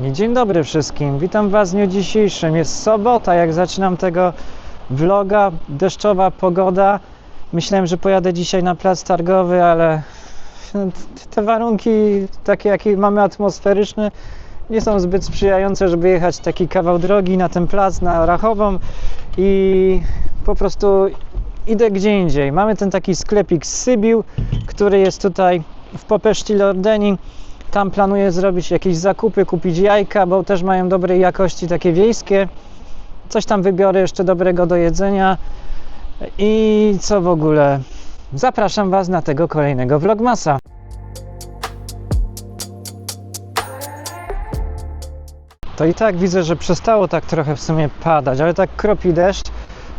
Dzień dobry wszystkim, witam Was w dniu dzisiejszym. Jest sobota, jak zaczynam tego vloga, deszczowa pogoda. Myślałem, że pojadę dzisiaj na plac targowy, ale te warunki, takie jakie mamy atmosferyczne, nie są zbyt sprzyjające, żeby jechać taki kawał drogi na ten plac, na Rachową i po prostu idę gdzie indziej. Mamy ten taki sklepik z Sybiu, który jest tutaj w Popeszci Lordeni. Tam planuję zrobić jakieś zakupy, kupić jajka, bo też mają dobrej jakości, takie wiejskie. Coś tam wybiorę jeszcze dobrego do jedzenia. I co w ogóle? Zapraszam Was na tego kolejnego vlogmasa. To i tak widzę, że przestało tak trochę w sumie padać, ale tak kropi deszcz.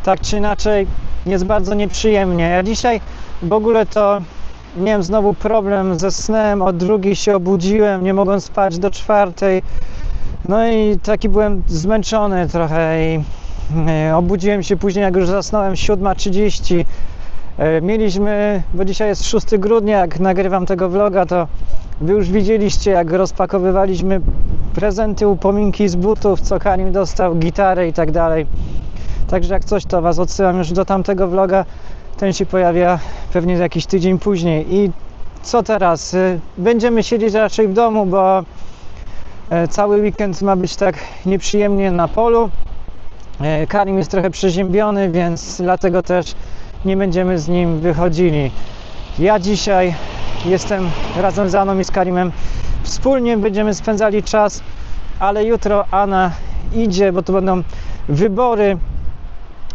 Tak czy inaczej jest bardzo nieprzyjemnie. Ja dzisiaj w ogóle to miałem znowu problem ze snem, o drugiej się obudziłem, nie mogłem spać do czwartej. No i taki byłem zmęczony trochę i e, obudziłem się później, jak już zasnąłem 7.30. E, Mieliśmy, bo dzisiaj jest 6 grudnia, jak nagrywam tego vloga, to wy już widzieliście, jak rozpakowywaliśmy prezenty, upominki z butów, co Karim dostał, gitarę i tak dalej. Także jak coś, to Was odsyłam już do tamtego vloga. Ten się pojawia pewnie jakiś tydzień później. I co teraz? Y, Będziemy siedzieć raczej w domu, bo e, cały weekend ma być tak nieprzyjemnie na polu. E, Karim jest trochę przeziębiony, więc dlatego też nie będziemy z nim wychodzili. Ja dzisiaj jestem razem z Aną i z Karimem. Wspólnie będziemy spędzali czas, ale jutro Ana idzie, bo to będą wybory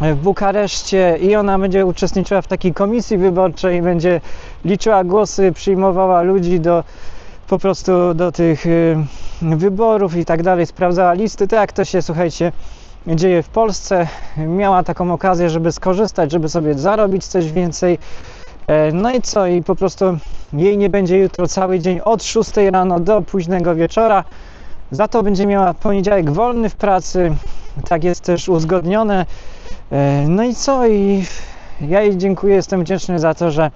w Bukareszcie i ona będzie uczestniczyła w takiej komisji wyborczej, będzie liczyła głosy, przyjmowała ludzi do po prostu do tych y, wyborów i tak dalej, sprawdzała listy, tak to się, słuchajcie, dzieje w Polsce. Miała taką okazję, żeby skorzystać, żeby sobie zarobić coś więcej. E, No i co? I po prostu jej nie będzie jutro cały dzień od 6 rano do późnego wieczora. Za to będzie miała poniedziałek wolny w pracy. Tak jest też uzgodnione. E, No i co? I ja jej dziękuję, jestem wdzięczny za to, że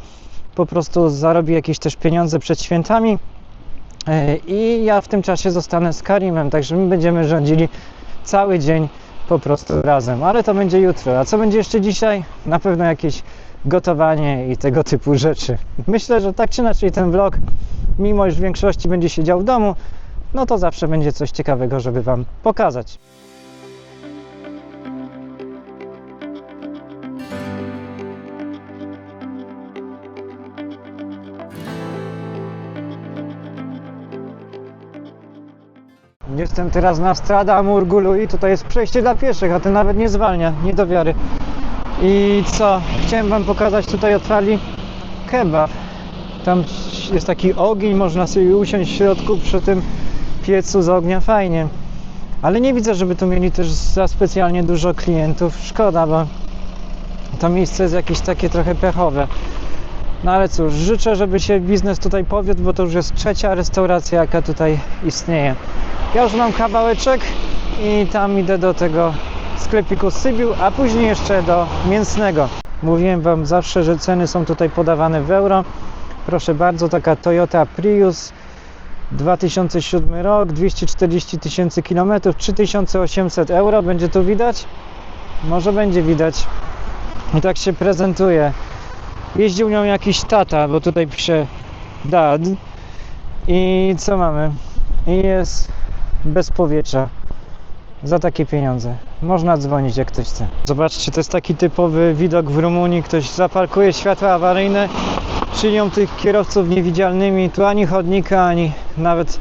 po prostu zarobi jakieś też pieniądze przed świętami. E, I ja w tym czasie zostanę z Karimem, także my będziemy rządzili cały dzień po prostu razem. Ale to będzie jutro. A co będzie jeszcze dzisiaj? Na pewno jakieś gotowanie i tego typu rzeczy. Myślę, że tak czy inaczej ten vlog, mimo iż w większości będzie siedział w domu, no to zawsze będzie coś ciekawego, żeby Wam pokazać. Jestem teraz na Strada Murgulu i tutaj jest przejście dla pieszych, a ten nawet nie zwalnia, nie do wiary. I co? Chciałem Wam pokazać, tutaj otwarli kebab. Tam jest taki ogień, można sobie usiąść w środku przy tym piecu z ognia, fajnie. Ale nie widzę, żeby tu mieli też za specjalnie dużo klientów. Szkoda, bo to miejsce jest jakieś takie trochę pechowe. No ale cóż, życzę, żeby się biznes tutaj powiódł, bo to już jest trzecia restauracja, jaka tutaj istnieje. Ja już mam kawałeczek i tam idę do tego sklepiku Sybiu, a później jeszcze do mięsnego. Mówiłem Wam zawsze, że ceny są tutaj podawane w euro. Proszę bardzo, taka Toyota Prius 2007 rok, 240 tysięcy kilometrów, 3800 euro. Będzie tu widać? Może będzie widać. I tak się prezentuje. Jeździł nią jakiś tata, bo tutaj pisze dad. I co mamy? I jest bez powietrza. Za takie pieniądze. Można dzwonić jak ktoś chce. Zobaczcie, to jest taki typowy widok w Rumunii. Ktoś zaparkuje światła awaryjne, czynią tych kierowców niewidzialnymi. Tu ani chodnika, ani nawet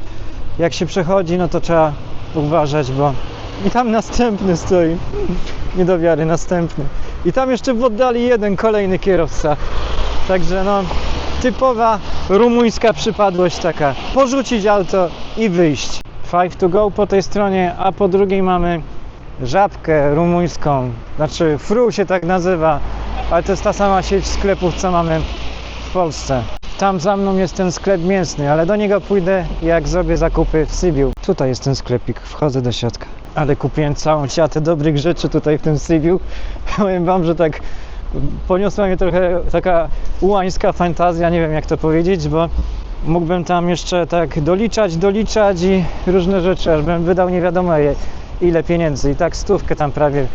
jak się przechodzi, no to trzeba uważać, bo i tam następny stoi. Nie do wiary, następny. I tam jeszcze w oddali jeden kolejny kierowca. Także no, typowa rumuńska przypadłość taka. Porzucić auto i wyjść. Five to go po tej stronie, a po drugiej mamy żabkę rumuńską. Znaczy Fru się tak nazywa, ale to jest ta sama sieć sklepów, co mamy w Polsce. Tam za mną jest ten sklep mięsny, ale do niego pójdę jak zrobię zakupy w Sybiu. Tutaj jest ten sklepik, wchodzę do środka. Ale kupiłem całą siatę dobrych rzeczy tutaj w tym Sybiu. Powiem wam, że tak poniosła mnie trochę taka ułańska fantazja, nie wiem jak to powiedzieć, bo mógłbym tam jeszcze tak doliczać, doliczać i różne rzeczy, aż bym wydał nie wiadomo ile pieniędzy. I tak stówkę tam prawie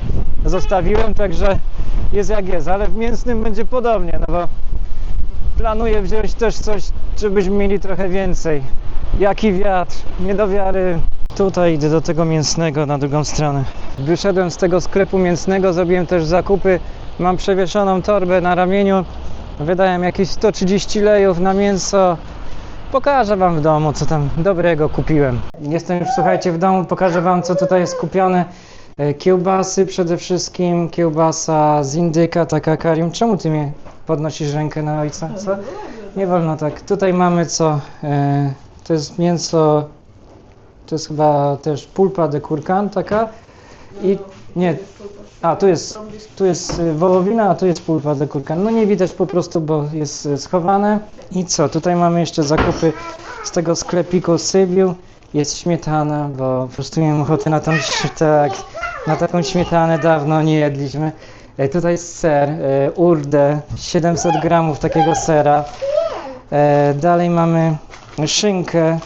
zostawiłem, także jest jak jest, ale w mięsnym będzie podobnie, no bo planuję wziąć też coś, żebyśmy mieli trochę więcej. Jaki wiatr, nie do wiary. Tutaj idę do tego mięsnego na drugą stronę. Wyszedłem z tego sklepu mięsnego, zrobiłem też zakupy. Mam przewieszoną torbę na ramieniu. Wydałem jakieś 130 lejów na mięso. Pokażę Wam w domu, co tam dobrego kupiłem. Jestem już, słuchajcie, w domu. Pokażę Wam, co tutaj jest kupione. E, Kiełbasy przede wszystkim. Kiełbasa z indyka, taka karium. Czemu Ty mnie podnosisz rękę na ojca? Co? Nie wolno tak. Tutaj mamy co? E, to jest mięso, to jest chyba też pulpa de kurkan taka. I nie, a tu jest, tu jest y, wołowina, a tu jest pulpa de kurkan. No nie widać po prostu, bo jest y, schowane. I co? Tutaj mamy jeszcze zakupy z tego sklepiku Sybiu. Jest śmietana, bo po prostu miałem ochotę na tą, tak, na taką śmietanę dawno nie jedliśmy. E, Tutaj jest ser, e, urde, 700 gramów takiego sera. E, Dalej mamy szynkę.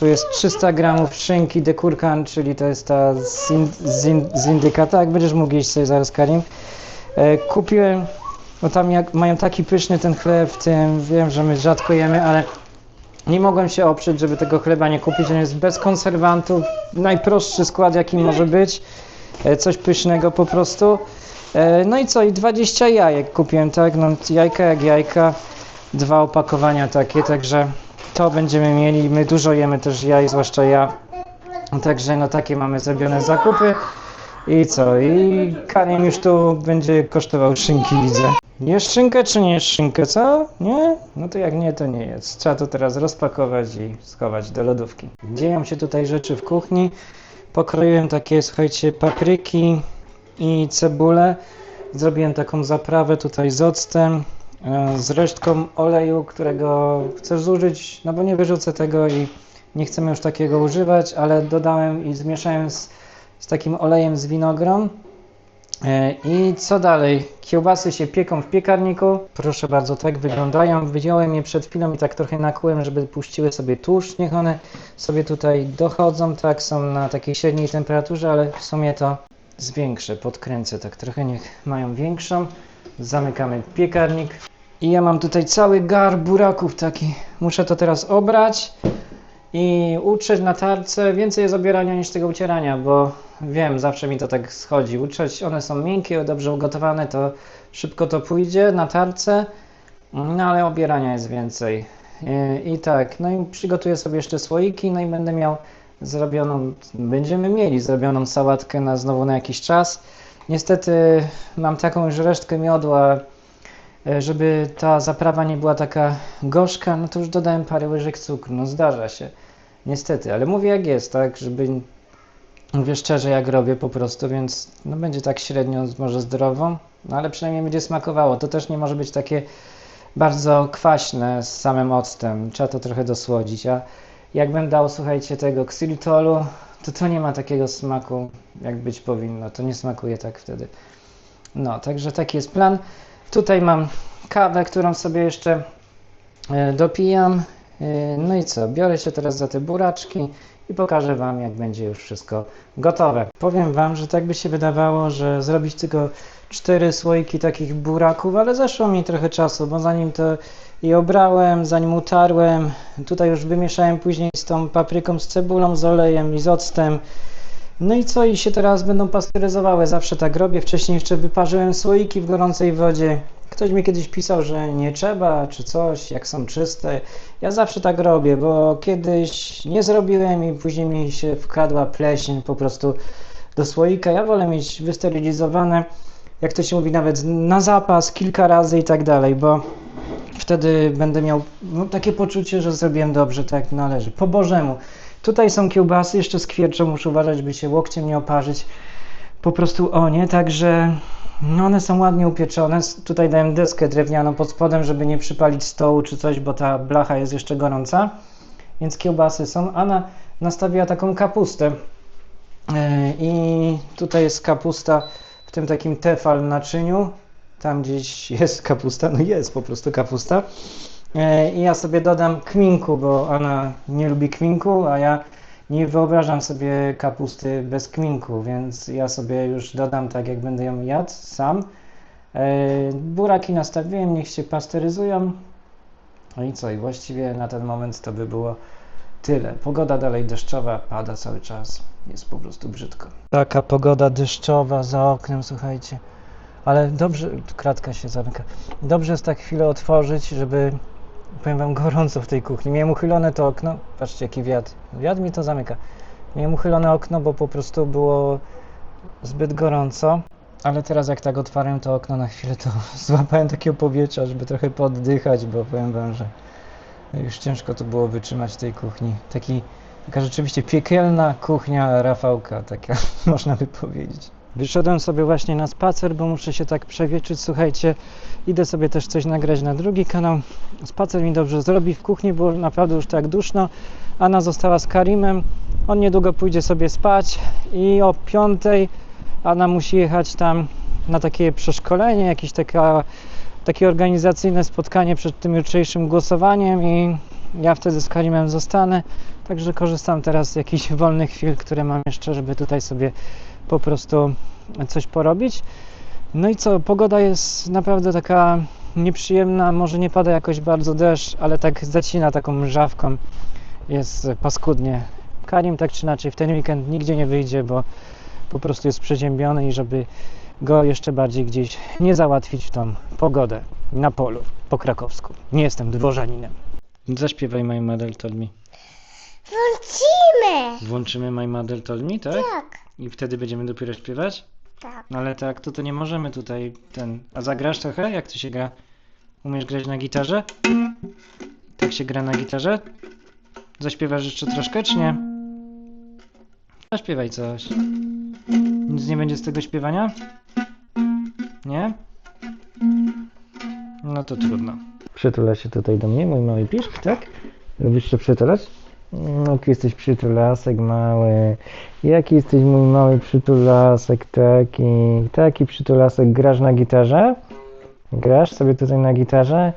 Tu jest 300 gramów szynki de kurkan, czyli to jest ta z, in, z, in, z indyka. Tak, będziesz mógł jeść sobie zaraz Karim. E, Kupiłem, bo tam jak, mają taki pyszny ten chleb w tym, wiem, że my rzadko jemy, ale nie mogłem się oprzeć, żeby tego chleba nie kupić. On jest bez konserwantów, najprostszy skład jaki może być. E, Coś pysznego po prostu. E, No i co, i 20 jajek kupiłem, tak? No, jajka jak jajka, dwa opakowania takie, także to będziemy mieli. My dużo jemy też jaj, zwłaszcza ja. Także no takie mamy zrobione zakupy. I co? I Karim już tu będzie kosztował szynki, widzę. Jest szynkę czy nie jest szynkę, co? Nie? No to jak nie, to nie jest. Trzeba to teraz rozpakować i schować do lodówki. Dzieją się tutaj rzeczy w kuchni. Pokroiłem takie, słuchajcie, papryki i cebulę. Zrobiłem taką zaprawę tutaj z octem, z resztką oleju, którego chcę zużyć, no bo nie wyrzucę tego i nie chcemy już takiego używać, ale dodałem i zmieszałem z, z takim olejem z winogron. E, I co dalej? Kiełbasy się pieką w piekarniku. Proszę bardzo, tak wyglądają. Wyjąłem je przed chwilą i tak trochę nakłułem, żeby puściły sobie tłuszcz. Niech one sobie tutaj dochodzą, tak, są na takiej średniej temperaturze, ale w sumie to zwiększę, podkręcę tak trochę, niech mają większą. Zamykamy piekarnik. I ja mam tutaj cały gar buraków taki. Muszę to teraz obrać i utrzeć na tarce. Więcej jest obierania niż tego ucierania, bo wiem, zawsze mi to tak schodzi. Utrzeć, one są miękkie, dobrze ugotowane, to szybko to pójdzie na tarce, no ale obierania jest więcej. I, tak, no i przygotuję sobie jeszcze słoiki, no i będę miał zrobioną, będziemy mieli zrobioną sałatkę na znowu na jakiś czas. Niestety mam taką już resztkę miodła, żeby ta zaprawa nie była taka gorzka, no to już dodałem parę łyżek cukru, no zdarza się. Niestety, ale mówię jak jest, tak, żeby mówię szczerze jak robię po prostu, więc no będzie tak średnio może zdrową, no ale przynajmniej będzie smakowało. To też nie może być takie bardzo kwaśne z samym octem, trzeba to trochę dosłodzić, a jakbym dał, słuchajcie, tego xylitolu, to to nie ma takiego smaku, jak być powinno, to nie smakuje tak wtedy. No, także taki jest plan. Tutaj mam kawę, którą sobie jeszcze e, dopijam. E, No i co? Biorę się teraz za te buraczki i pokażę Wam, jak będzie już wszystko gotowe. Powiem Wam, że tak by się wydawało, że zrobić tylko cztery słoiki takich buraków, ale zeszło mi trochę czasu, bo zanim to i obrałem, zanim utarłem, tutaj już wymieszałem później z tą papryką, z cebulą, z olejem i z octem. No i co? I się teraz będą pasteryzowały. Zawsze tak robię. Wcześniej jeszcze wyparzyłem słoiki w gorącej wodzie. Ktoś mi kiedyś pisał, że nie trzeba, czy coś, jak są czyste. Ja zawsze tak robię, bo kiedyś nie zrobiłem i później mi się wkradła pleśń po prostu do słoika. Ja wolę mieć wysterylizowane, jak to się mówi, nawet na zapas, kilka razy i tak dalej, bo wtedy będę miał no, takie poczucie, że zrobiłem dobrze, tak jak należy. Po Bożemu. Tutaj są kiełbasy, jeszcze skwierczą, muszę uważać, by się łokciem nie oparzyć. Po prostu o nie, także no one są ładnie upieczone. Tutaj dałem deskę drewnianą pod spodem, żeby nie przypalić stołu czy coś, bo ta blacha jest jeszcze gorąca. Więc kiełbasy są. Anna nastawiła taką kapustę. Yy, I tutaj jest kapusta w tym takim tefal naczyniu. Tam gdzieś jest kapusta, no jest po prostu kapusta. E, I ja sobie dodam kminku, bo ona nie lubi kminku, a ja nie wyobrażam sobie kapusty bez kminku, więc ja sobie już dodam tak, jak będę ją jadł sam. E, Buraki nastawiłem, niech się pasteryzują. No i co? I właściwie na ten moment to by było tyle. Pogoda dalej deszczowa, pada cały czas. Jest po prostu brzydko. Taka pogoda deszczowa za oknem, słuchajcie. Ale dobrze, kratka się zamyka. Dobrze jest tak chwilę otworzyć, żeby, powiem wam, gorąco w tej kuchni. Miałem uchylone to okno, patrzcie jaki wiatr. Wiatr mi to zamyka. Miałem uchylone okno, bo po prostu było zbyt gorąco. Ale teraz jak tak otwarłem to okno na chwilę, to złapałem takiego powietrza, żeby trochę poddychać, bo powiem wam, że już ciężko to było wytrzymać w tej kuchni. Taki, taka rzeczywiście piekielna kuchnia Rafałka, taka można by powiedzieć. Wyszedłem sobie właśnie na spacer, bo muszę się tak przewietrzyć. Słuchajcie, idę sobie też coś nagrać na drugi kanał. Spacer mi dobrze zrobi. W kuchni było naprawdę już tak duszno. Anna została z Karimem. On niedługo pójdzie sobie spać i o piątej Anna musi jechać tam na takie przeszkolenie, jakieś taka, takie organizacyjne spotkanie przed tym jutrzejszym głosowaniem i ja wtedy z Karimem zostanę. Także korzystam teraz z jakichś wolnych chwil, które mam jeszcze, żeby tutaj sobie po prostu coś porobić. No i co, pogoda jest naprawdę taka nieprzyjemna, może nie pada jakoś bardzo deszcz, ale tak zacina taką mrzawką. Jest paskudnie. Karim tak czy inaczej w ten weekend nigdzie nie wyjdzie, bo po prostu jest przeziębiony i żeby go jeszcze bardziej gdzieś nie załatwić w tą pogodę na polu po krakowsku. Nie jestem dworzaninem. Zaśpiewaj My Mother Told Me. Wrócimy! Włączymy My Mother Told Me, tak? Tak, I wtedy będziemy dopiero śpiewać? tak. No ale tak, to to nie możemy tutaj ten... A zagrasz trochę? Jak to się gra? Umiesz grać na gitarze? Tak się gra na gitarze? Zaśpiewasz jeszcze troszkę, czy nie? Zaśpiewaj coś. Nic nie będzie z tego śpiewania? Nie? No to trudno. Przytula się tutaj do mnie, mój mały piszk, tak? Lubisz się przytulać? Jaki jesteś przytulasek mały. Jaki jesteś mój mały przytulasek taki. Taki przytulasek. Grasz na gitarze? Grasz sobie tutaj na gitarze?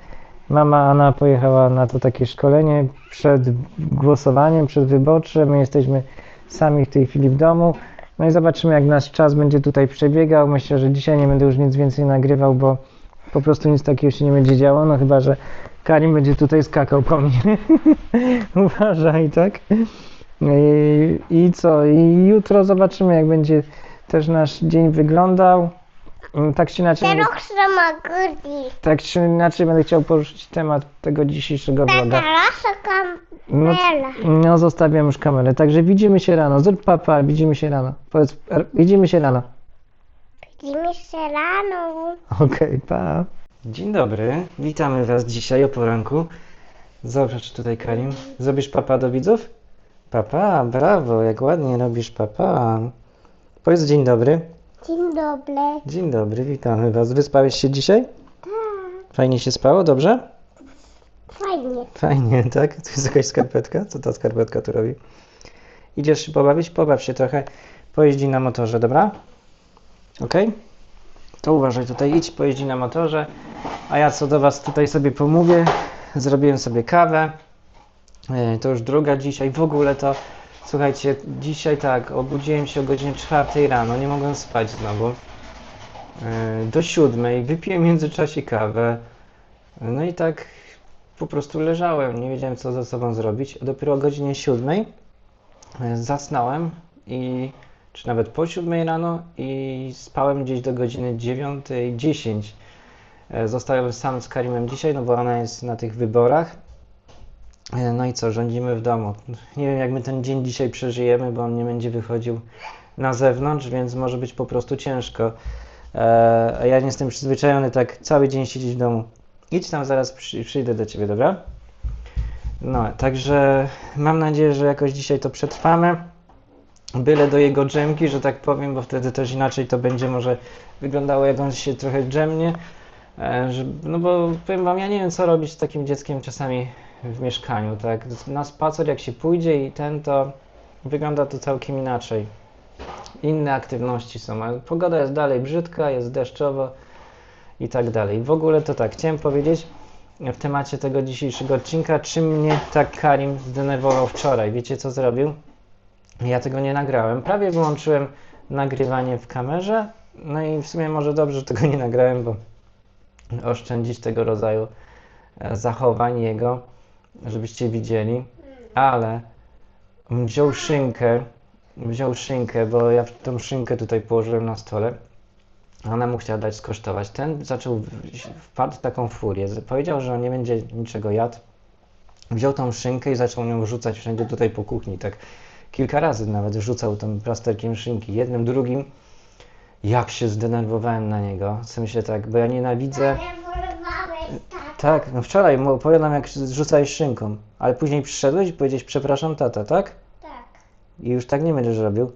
Mama Anna pojechała na to takie szkolenie przed głosowaniem, przed wyborczym. My jesteśmy sami w tej chwili w domu. No i zobaczymy, jak nasz czas będzie tutaj przebiegał. Myślę, że dzisiaj nie będę już nic więcej nagrywał, bo po prostu nic takiego się nie będzie działo. No chyba, że Karim będzie tutaj skakał po mnie. Uważaj, tak? I, I co? I jutro zobaczymy, jak będzie też nasz dzień wyglądał. Mm, Tak czy inaczej, będę, tak czy inaczej będę chciał poruszyć temat tego dzisiejszego vloga. No, no zostawiam już kamerę. Także widzimy się rano. Zrób papa, widzimy się rano. Powiedz, widzimy się rano. Widzimy się rano. Okej, pa. Dzień dobry, witamy Was dzisiaj o poranku. Zobacz tutaj Karim. Zrobisz papa do widzów? Papa, brawo, jak ładnie robisz papa. Powiedz dzień dobry. Dzień dobry. Dzień dobry, witamy Was. Wyspałeś się dzisiaj? Tak, Fajnie się spało, dobrze? fajnie. Fajnie, tak? Tu jest jakaś skarpetka? Co ta skarpetka tu robi? Idziesz się pobawić? Pobaw się trochę. Pojeździ na motorze, dobra? Ok? To uważaj tutaj, idź, pojeździ na motorze. A ja co do Was tutaj sobie pomówię. Zrobiłem sobie kawę. E, To już druga dzisiaj. W ogóle to, słuchajcie, dzisiaj tak, obudziłem się o godzinie 4 rano, nie mogłem spać znowu. E, Do 7 wypiłem w międzyczasie kawę. No i tak po prostu leżałem, nie wiedziałem co ze sobą zrobić. Dopiero o godzinie 7 e, zasnąłem i czy nawet po 7 rano i spałem gdzieś do godziny 9.10. E, Zostałem sam z Karimem dzisiaj, no bo ona jest na tych wyborach. E, No i co, rządzimy w domu. Nie wiem jak my ten dzień dzisiaj przeżyjemy, bo on nie będzie wychodził na zewnątrz, więc może być po prostu ciężko. E, A ja nie jestem przyzwyczajony tak cały dzień siedzieć w domu. Idź tam, zaraz przy, przyjdę do ciebie, dobra? No, także mam nadzieję, że jakoś dzisiaj to przetrwamy. Byle do jego dżemki, że tak powiem, bo wtedy też inaczej to będzie może wyglądało, jak on się trochę dżemnie. E, no bo powiem wam, ja nie wiem co robić z takim dzieckiem czasami w mieszkaniu, tak? Na spacer jak się pójdzie i ten, to wygląda to całkiem inaczej. Inne aktywności są, pogoda jest dalej brzydka, jest deszczowo i tak dalej. W ogóle to tak, chciałem powiedzieć, w temacie tego dzisiejszego odcinka, czym mnie tak Karim zdenerwował wczoraj. Wiecie co zrobił? Ja tego nie nagrałem. Prawie wyłączyłem nagrywanie w kamerze. No i w sumie może dobrze, że tego nie nagrałem, bo oszczędzić tego rodzaju e, zachowań jego, żebyście widzieli. Ale wziął szynkę, wziął szynkę, bo ja tą szynkę tutaj położyłem na stole. Ona mu chciała dać skosztować. Ten zaczął, wpadł w taką furię. Powiedział, że nie będzie niczego jadł. Wziął tą szynkę i zaczął nią rzucać wszędzie tutaj po kuchni. Tak kilka razy nawet rzucał tym plasterkiem szynki. Jednym, drugim. Jak się zdenerwowałem na niego. W sensie tak, bo ja nienawidzę. Tak, no wczoraj mu opowiadam, jak rzucałeś szynką, ale później przyszedłeś i powiedziałeś, przepraszam, tata, tak? Tak. I już tak nie będziesz robił.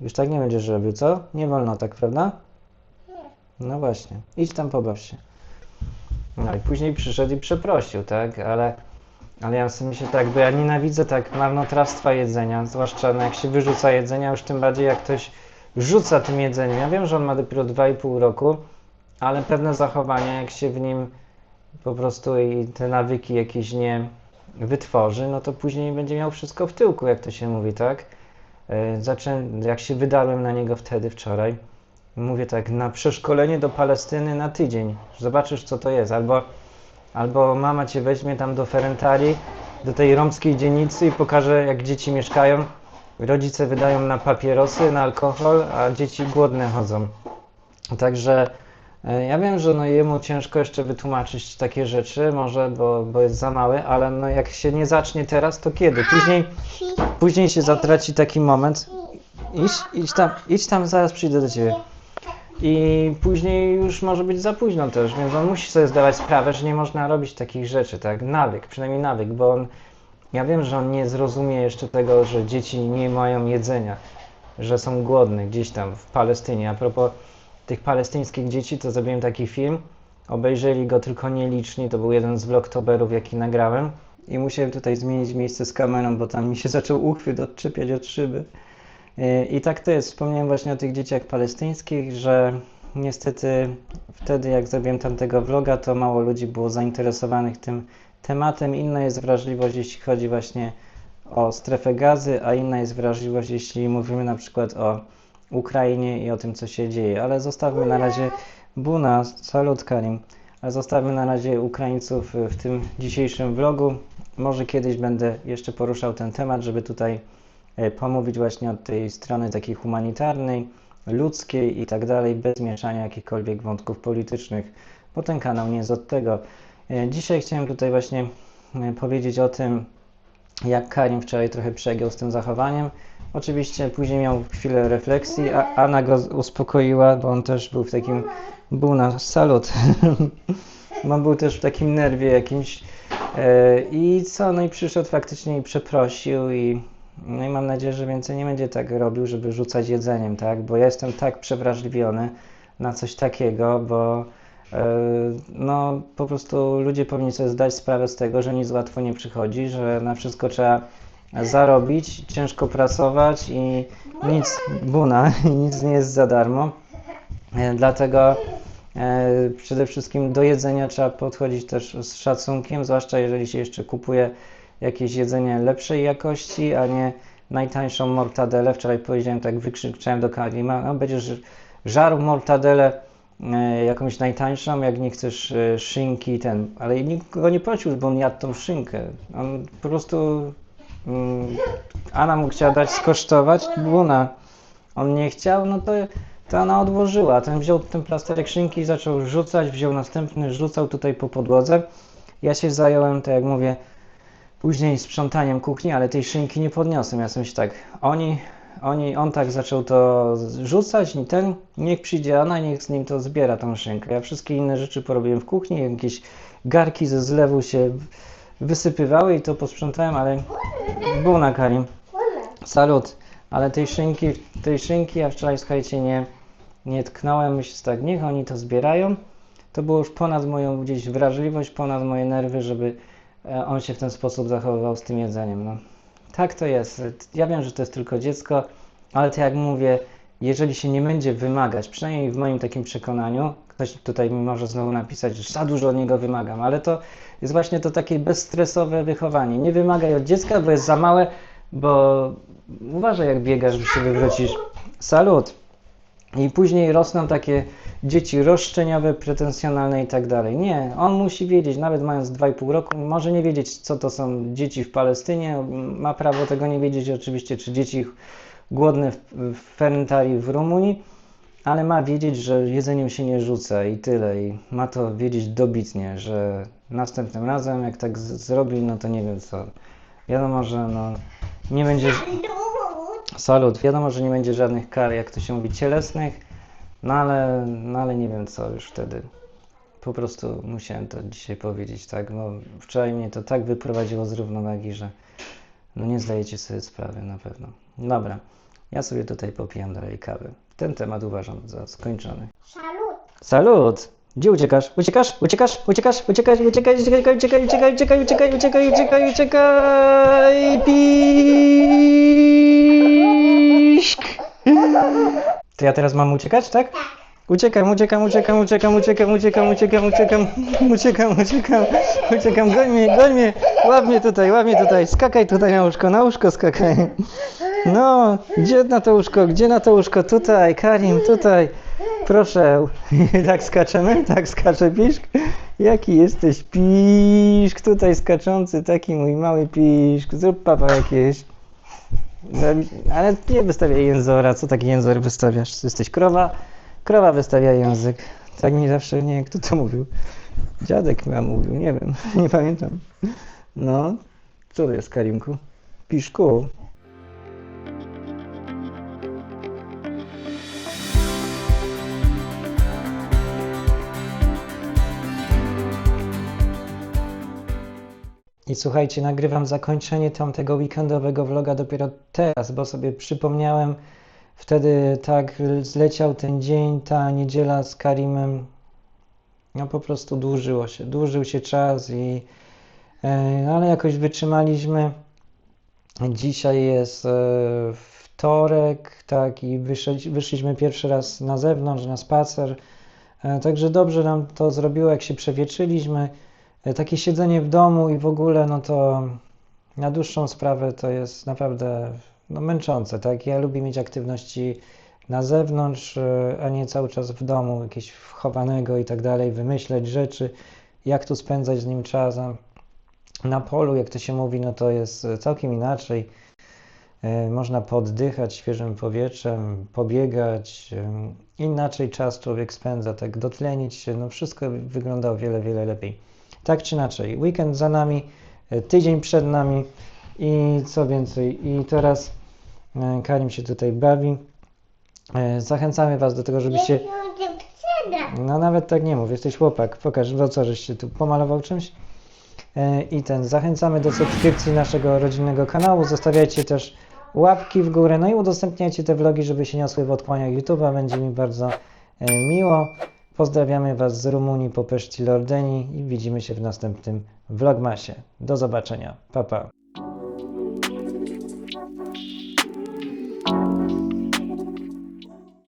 Już tak nie będziesz robił, co? Nie wolno tak, prawda? No właśnie. Idź tam pobaw się. No i później przyszedł i przeprosił, tak? Ale, ale ja sobie myślę tak, bo ja nienawidzę tak marnotrawstwa jedzenia, zwłaszcza no jak się wyrzuca jedzenia, już tym bardziej jak ktoś rzuca tym jedzeniem. Ja wiem, że on ma dopiero 2,5 roku, ale pewne zachowania, jak się w nim po prostu i te nawyki jakieś nie wytworzy, no to później będzie miał wszystko w tyłku, jak to się mówi, tak? E, Zaczę... Jak się wydarłem na niego wtedy, wczoraj, mówię tak, na przeszkolenie do Palestyny na tydzień, zobaczysz co to jest, albo, albo mama cię weźmie tam do Ferentari, do tej romskiej dzielnicy i pokaże jak dzieci mieszkają, rodzice wydają na papierosy, na alkohol, a dzieci głodne chodzą. Także e, ja wiem, że no jemu ciężko jeszcze wytłumaczyć takie rzeczy, może, bo, bo jest za mały, ale no jak się nie zacznie teraz, to kiedy? Później, później się zatraci taki moment. Idź, idź tam, idź tam, zaraz przyjdę do ciebie. I później już może być za późno też, więc on musi sobie zdawać sprawę, że nie można robić takich rzeczy, tak? Nawyk, przynajmniej nawyk, bo on, ja wiem, że on nie zrozumie jeszcze tego, że dzieci nie mają jedzenia, że są głodne gdzieś tam w Palestynie. A propos tych palestyńskich dzieci, to zrobiłem taki film, obejrzeli go tylko nieliczni, to był jeden z vlogtoberów, jaki nagrałem. I musiałem tutaj zmienić miejsce z kamerą, bo tam mi się zaczął uchwyt odczepiać od szyby. Yy, I tak to jest. Wspomniałem właśnie o tych dzieciach palestyńskich, że niestety wtedy, jak zrobiłem tamtego vloga, to mało ludzi było zainteresowanych tym tematem. Inna jest wrażliwość, jeśli chodzi właśnie o strefę gazy, a inna jest wrażliwość, jeśli mówimy na przykład o Ukrainie i o tym, co się dzieje. Ale zostawmy na razie Buna, salut Karim, ale zostawmy na razie Ukraińców w tym dzisiejszym vlogu. Może kiedyś będę jeszcze poruszał ten temat, żeby tutaj e, pomówić właśnie od tej strony takiej humanitarnej, ludzkiej i tak dalej, bez mieszania jakichkolwiek wątków politycznych, bo ten kanał nie jest od tego. E, Dzisiaj chciałem tutaj właśnie e, powiedzieć o tym, jak Karim wczoraj trochę przegiął z tym zachowaniem. Oczywiście później miał chwilę refleksji, a Anna go uspokoiła, bo on też był w takim, był na salut, on był też w takim nerwie jakimś e, i co, no i przyszedł faktycznie i przeprosił i no i mam nadzieję, że więcej nie będzie tak robił, żeby rzucać jedzeniem, tak, bo ja jestem tak przewrażliwiony na coś takiego, bo e, no po prostu ludzie powinni sobie zdać sprawę z tego, że nic łatwo nie przychodzi, że na wszystko trzeba zarobić, ciężko pracować i nic, buna, nic nie jest za darmo. E, Dlatego e, przede wszystkim do jedzenia trzeba podchodzić też z szacunkiem, zwłaszcza jeżeli się jeszcze kupuje jakieś jedzenie lepszej jakości, a nie najtańszą mortadelę. Wczoraj powiedziałem tak, wykrzyczałem do Karima, no będziesz żarł mortadelę e, jakąś najtańszą, jak nie chcesz e, szynki ten, ale nikt go nie prosił, bo on jadł tą szynkę. On po prostu mm, Anna mu chciała dać skosztować, Buna. On nie chciał, no to, to ona odłożyła. Ten wziął ten plasterek szynki i zaczął rzucać, wziął następny, rzucał tutaj po podłodze. Ja się zająłem, tak jak mówię, później sprzątaniem kuchni, ale tej szynki nie podniosłem. Ja sobie tak, oni, oni, on tak zaczął to rzucać i ten, niech przyjdzie Anna i niech z nim to zbiera tą szynkę. Ja wszystkie inne rzeczy porobiłem w kuchni, jakieś garki ze zlewu się wysypywały i to posprzątałem, ale był na Karim. Salut, ale tej szynki, tej szynki ja wczoraj, słuchajcie, nie, nie tknąłem, myślę tak, niech oni to zbierają. To było już ponad moją gdzieś wrażliwość, ponad moje nerwy, żeby on się w ten sposób zachowywał z tym jedzeniem. No. Tak to jest. Ja wiem, że to jest tylko dziecko, ale tak jak mówię, jeżeli się nie będzie wymagać, przynajmniej w moim takim przekonaniu, Ktoś tutaj mi może znowu napisać, że za dużo od niego wymagam, ale to jest właśnie to takie bezstresowe wychowanie. Nie wymagaj od dziecka, bo jest za małe, bo uważaj jak biegasz, że się wywrócisz. Salut! I później rosną takie dzieci roszczeniowe, pretensjonalne i tak dalej. Nie, on musi wiedzieć, nawet mając 2,5 roku, może nie wiedzieć, co to są dzieci w Palestynie. Ma prawo tego nie wiedzieć, oczywiście, czy dzieci głodne w, Ferentarii w Rumunii, ale ma wiedzieć, że jedzeniem się nie rzuca i tyle. I ma to wiedzieć dobitnie, że następnym razem, jak tak zrobi, no to nie wiem co. Wiadomo, że no, nie będzie. Salut. Wiadomo, że nie będzie żadnych kar, jak to się mówi, cielesnych, no ale, no ale nie wiem co już wtedy. Po prostu musiałem to dzisiaj powiedzieć, tak? No, wczoraj mnie to tak wyprowadziło z równowagi, że no nie zdajecie sobie sprawy na pewno. Dobra, ja sobie tutaj popijam dalej kawy. Ten temat uważam za skończony. Salut. Salut! Gdzie uciekasz? Uciekasz? Uciekasz? Uciekasz? Uciekaj, uciekaj, uciekaj, uciekaj, uciekaj, uciekaj, uciekaj, uciekaj, uciekaj, uciekaj, piszk! To ja teraz mam uciekać, tak? Uciekam, uciekam, uciekam, uciekam, uciekam, uciekam, uciekam, uciekam, uciekam, uciekam, uciekam, goń mnie, goń mnie, łap mnie tutaj, łap mnie tutaj, skakaj tutaj na łóżko, na łóżko skakaj. No, gdzie na to łóżko, gdzie na to łóżko, tutaj, Karim, tutaj, proszę. Tak skaczemy, tak skacze piszk. Jaki jesteś piszk, tutaj skaczący, taki mój mały piszk, zrób papa jakieś. No, Ale nie wystawiaj jęzora, co taki jęzor wystawiasz? Jesteś krowa, krowa wystawia język. Tak mi zawsze, nie kto to mówił. Dziadek chyba mówił, nie wiem, nie pamiętam. No, co to jest Karimku? Piszku. I słuchajcie, nagrywam zakończenie tamtego weekendowego vloga dopiero teraz, bo sobie przypomniałem, wtedy tak zleciał ten dzień, ta niedziela z Karimem. No po prostu dłużyło się, dłużył się czas i e, no ale jakoś wytrzymaliśmy. Dzisiaj jest e, wtorek, tak, i wyszliśmy pierwszy raz na zewnątrz, na spacer. E, Także dobrze nam to zrobiło, jak się przewietrzyliśmy. E, Takie siedzenie w domu i w ogóle, no to na dłuższą sprawę to jest naprawdę no, męczące, tak? Ja lubię mieć aktywności na zewnątrz, e, a nie cały czas w domu, jakieś wchowanego i tak dalej, wymyśleć rzeczy, jak tu spędzać z nim czas. Na polu, jak to się mówi, no to jest e, całkiem inaczej. Można poddychać świeżym powietrzem, pobiegać. Inaczej czas człowiek spędza, tak dotlenić się, no wszystko wygląda o wiele, wiele lepiej. Tak czy inaczej, weekend za nami, e, tydzień przed nami i co więcej. I teraz e, Karim się tutaj bawi. E, Zachęcamy Was do tego, żebyście. No nawet tak nie mów, jesteś chłopak. Pokaż, bo co, żeś się tu pomalował czymś? I ten, zachęcamy do subskrypcji naszego rodzinnego kanału. Zostawiajcie też łapki w górę, no i udostępniajcie te vlogi, żeby się niosły w odkłaniach YouTube'a. Będzie mi bardzo miło. Pozdrawiamy Was z Rumunii po Peszci Lordeni i widzimy się w następnym vlogmasie. Do zobaczenia. Pa, pa.